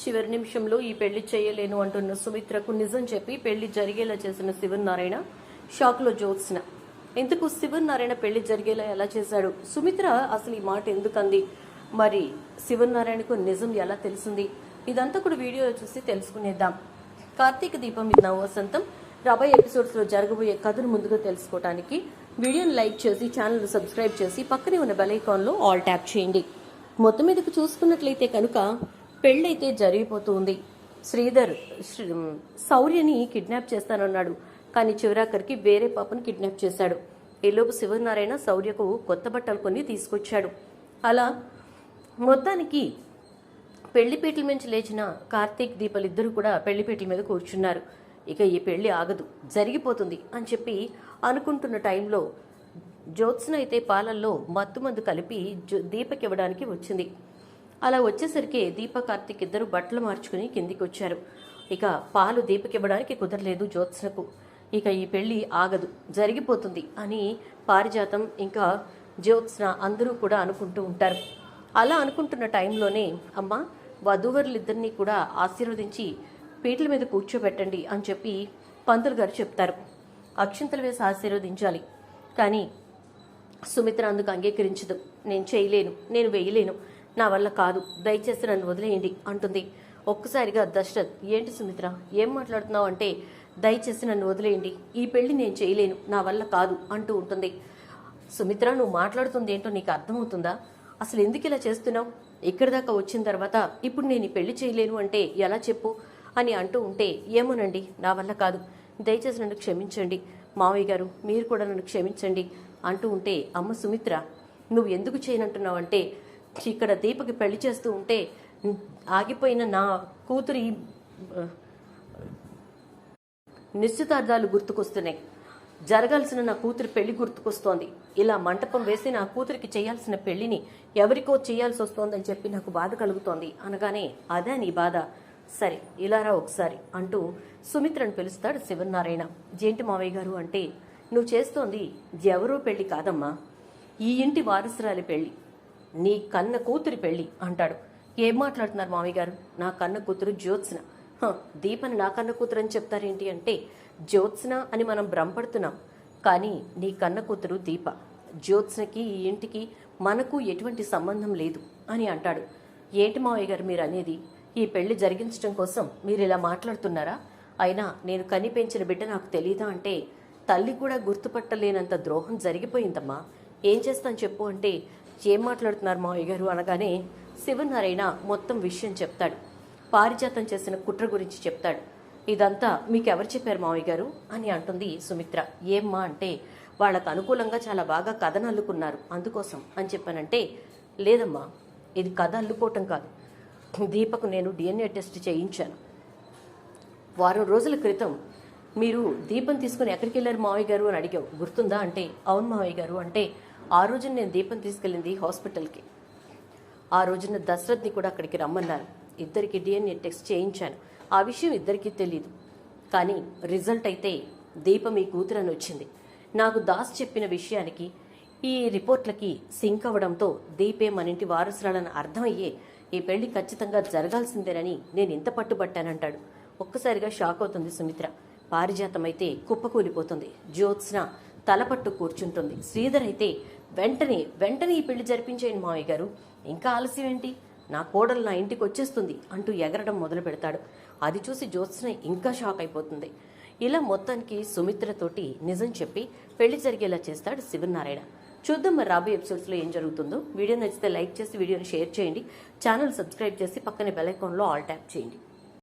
చివరి నిమిషంలో ఈ పెళ్ళి చేయలేను అంటున్న సుమిత్రకు నిజం చెప్పి పెళ్ళి జరిగేలా చేసిన శివనారాయణ షాక్లో జ్యోత్స్న. ఎందుకు శివనారాయణ పెళ్ళి జరిగేలా ఎలా చేశాడు? సుమిత్ర అసలు ఈ మాట ఎందుకంది? మరి శివనారాయణకు నిజం ఎలా తెలిసింది? ఇదంతా కూడా వీడియోలో చూసి తెలుసుకునేద్దాం. కార్తీక దీపం ఇది నవ వసంతం. రాబోయే ఎపిసోడ్స్లో జరగబోయే కథను ముందుగా తెలుసుకోవడానికి వీడియోని లైక్ చేసి ఛానల్ సబ్స్క్రైబ్ చేసి పక్కనే ఉన్న బెల్ ఐకాన్లో ఆల్ ట్యాప్ చేయండి. మొత్తం మీదకు చూసుకున్నట్లయితే కనుక పెళ్ళైతే జరిగిపోతుంది. శ్రీధర్ శ్రీ- శౌర్యని కిడ్నాప్ చేస్తానన్నాడు. కానీ చివరాఖరికి వేరే పాపను కిడ్నాప్ చేశాడు. ఈలోపు శివనారాయణ శౌర్యకు కొత్త బట్టలు కొన్ని తీసుకొచ్చాడు. అలా మొత్తానికి పెళ్ళిపీటల నుంచి లేచిన కార్తీక్ దీపలు ఇద్దరు కూడా పెళ్ళిపీటల మీద కూర్చున్నారు. ఇక ఈ పెళ్ళి ఆగదు జరిగిపోతుంది అని చెప్పి అనుకుంటున్న టైంలో జ్యోత్స్న అయితే పాలల్లో మత్తుమందు కలిపి జో- దీపకి ఇవ్వడానికి వచ్చింది. అలా వచ్చేసరికి దీప కార్తిక్ ఇద్దరు బట్టలు మార్చుకుని కిందికి వచ్చారు ఇక పాలు దీపకి ఇవ్వడానికి కుదరలేదు జ్యోత్స్నకు. ఇక ఈ పెళ్ళి ఆగదు జరిగిపోతుంది అని పారిజాతం ఇంకా జ్యోత్స్న అందరూ కూడా అనుకుంటూ ఉంటారు. అలా అనుకుంటున్న టైంలోనే అమ్మ వధూవరులిద్దరినీ కూడా ఆశీర్వదించి పీటల మీద కూర్చోబెట్టండి అని చెప్పి పంతులు గారు చెప్తారు. అక్షింతలు వేసి ఆశీర్వదించాలి. కానీ సుమిత్ర అందుకు అంగీకరించదు. నేను చేయలేను నేను వేయలేను. నా వల్ల కాదు. దయచేసి నన్ను వదిలేయండి అంటుంది. ఒక్కసారిగా దశరథ్ ఏంటి సుమిత్ర ఏం మాట్లాడుతున్నావు అంటే దయచేసి నన్ను వదిలేయండి. ఈ పెళ్ళి నేను చేయలేను. నా వల్ల కాదు అంటూ ఉంటుంది. సుమిత్ర నువ్వు మాట్లాడుతుంది ఏంటో నీకు అర్థమవుతుందా? అసలు ఎందుకు ఇలా చేస్తున్నావు? ఇక్కడి దాకా వచ్చిన తర్వాత ఇప్పుడు నేను ఈ పెళ్ళి చేయలేను అంటే ఎలా చెప్పు అని అంటూ ఉంటే ఏమోనండి నా వల్ల కాదు. దయచేసి నన్ను క్షమించండి. మావయ్య గారు మీరు కూడా నన్ను క్షమించండి అంటూ ఉంటే అమ్మ సుమిత్ర నువ్వు ఎందుకు చేయనంటున్నావంటే ఇక్కడ దీపకి పెళ్ళి చేస్తూ ఉంటే ఆగిపోయిన నా కూతురి నిశ్చితార్థాలు గుర్తుకొస్తున్నాయి. జరగాల్సిన నా కూతురి పెళ్ళి గుర్తుకొస్తోంది. ఇలా మంటపం వేసి నా కూతురికి చేయాల్సిన పెళ్ళిని ఎవరికో చేయాల్సి వస్తోందని చెప్పి నాకు బాధ కలుగుతోంది. అనగానే అదే నీ బాధ. సరే ఇలారా ఒకసారి అంటూ సుమిత్రను పిలుస్తాడు శివనారాయణ జేంటి మావయ్య గారు? అంటే నువ్వు చేస్తోంది ఎవరో పెళ్ళి కాదమ్మా. ఈ ఇంటి వారసురాలి పెళ్ళి. నీ కన్న కూతురి పెళ్ళి అంటాడు. ఏం మాట్లాడుతున్నారు మామయ్య గారు నా కన్న కూతురు జ్యోత్స్న. హ, దీపని నా కన్న కూతురు అని చెప్తారేంటి అంటే జ్యోత్స్న అని మనం భ్రమపడుతున్నాం. కానీ నీ కన్న కూతురు దీప. జ్యోత్స్నకి ఈ ఇంటికి మనకు ఎటువంటి సంబంధం లేదు అని అంటాడు. ఏంటి మావయ్య గారు మీరు అనేది ఈ పెళ్ళి జరిగించడం కోసం మీరు ఇలా మాట్లాడుతున్నారా? అయినా నేను కని పెంచిన బిడ్డ నాకు తెలియదా అంటే తల్లి కూడా గుర్తుపట్టలేనంత ద్రోహం జరిగిపోయిందమ్మా. ఏం చేస్తాను చెప్పు అంటే ఏం మాట్లాడుతున్నారు మావయ్య గారు అనగానే శివనారాయణ మొత్తం విషయం చెప్తాడు. పారిజాతం చేసిన కుట్ర గురించి చెప్తాడు. ఇదంతా మీకెవరు చెప్పారు మావయ్య గారు? అని అంటుంది సుమిత్ర. ఏమ్మా అంటే వాళ్ళకు అనుకూలంగా చాలా బాగా కథను అల్లుకున్నారు అందుకోసం అని చెప్పానంటే లేదమ్మా ఇది కథ అల్లుకోవటం కాదు. దీపకు నేను డిఎన్ఏ టెస్ట్ చేయించాను. వారం రోజుల క్రితం మీరు దీపం తీసుకుని ఎక్కడికి వెళ్ళారు మావయ్య గారు అని అడిగావు. గుర్తుందా అంటే అవును మావయ్య గారు అంటే ఆ రోజున నేను దీపం తీసుకెళ్ళింది హాస్పిటల్కి. ఆ రోజున దశరథ్ని కూడా అక్కడికి రమ్మన్నారు. ఇద్దరికి డిఎన్ఏ టెస్ట్ చేయించాను. ఆ విషయం ఇద్దరికీ తెలియదు కానీ రిజల్ట్ అయితే దీపం ఈ కూతురని వచ్చింది. నాకు దాస్ చెప్పిన విషయానికి ఈ రిపోర్ట్లకి సింక్ అవ్వడంతో దీపే మన ఇంటి వారసురాలని అర్థమయ్యే ఈ పెళ్ళి ఖచ్చితంగా జరగాల్సిందేనని నేను ఇంత పట్టుబట్టానంటాడు. ఒక్కసారిగా షాక్ అవుతుంది సుమిత్ర. పారిజాతం అయితే కుప్పకూలిపోతుంది. జ్యోత్స్న తలపట్టు కూర్చుంటుంది. శ్రీధర్ అయితే వెంటనే వెంటనే ఈ పెళ్ళి జరిపించేయండి మావయ్య గారు. ఇంకా ఆలస్యం ఏంటి? నా కోడలు నా ఇంటికి వచ్చేస్తుంది అంటూ ఎగరడం మొదలు పెడతాడు. అది చూసి జ్యోత్స్న ఇంకా షాక్ అయిపోతుంది. ఇలా మొత్తానికి సుమిత్రతోటి నిజం చెప్పి పెళ్ళి జరిగేలా చేస్తాడు శివనారాయణ. చూద్దాం మరి రాబోయే ఎపిసోడ్స్లో ఏం జరుగుతుందో. వీడియో నచ్చితే లైక్ చేసి వీడియోని షేర్ చేయండి. ఛానల్ సబ్స్క్రైబ్ చేసి పక్కనే బెల్ ఐకాన్లో ఆల్ ట్యాప్ చేయండి.